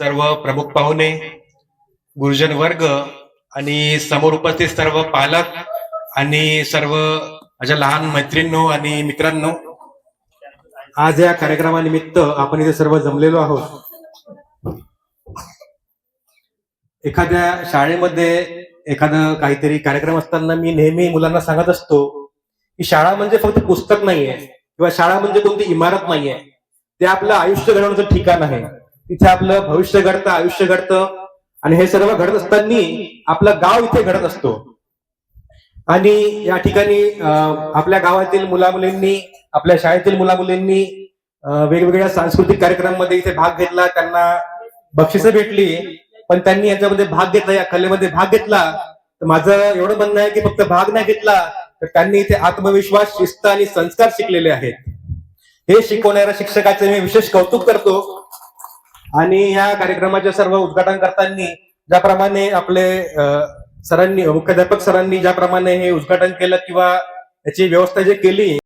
सर्व प्रमुख पाहुणे गुरुजन वर्ग आणि समोर उपस्थित सर्व पालक आणि सर्व माझ्या लहान मैत्रिणींनो आणि मित्रांनो आज या कार्यक्रमानिमित्त आपण इथे सर्व जमलेलो आहोत. एखाद्या शाळेमध्ये एखादं काहीतरी कार्यक्रम असताना मी नेहमी मुलांना सांगत असतो की शाळा म्हणजे फक्त पुस्तक नाहीये किंवा शाळा म्हणजे कोणती इमारत नाहीये. ते आपलं आयुष्य घडवण्याचं ठिकाण आहे. तिथे आपलं भविष्य घडतं आयुष्य घडतं. आणि हे सर्व घडत असताना आपलं गाव इथे घडत असतो. आणि या ठिकाणी आपल्या गावातील मुला मुलींनी आपल्या शाळेतील मुला मुलींनी वेगवेगळ्या सांस्कृतिक कार्यक्रमामध्ये इथे भाग घेतला त्यांना बक्षिसं भेटली. पण त्यांनी याच्यामध्ये भाग घेतला या कलेमध्ये भाग घेतला. तर माझं एवढं म्हणणं आहे की फक्त भाग नाही घेतला तर त्यांनी इथे आत्मविश्वास शिस्त आणि संस्कार शिकलेले आहेत. हे शिकवणाऱ्या शिक्षकाचे मी विशेष कौतुक करतो. आणि ह्या कार्यक्रमाचे सर्व उद्घाटन करताना ज्याप्रमाणे आपले सरांनी मुख्याध्यापक सरांनी ज्याप्रमाणे हे उद्घाटन केलं किंवा याची व्यवस्था जी केली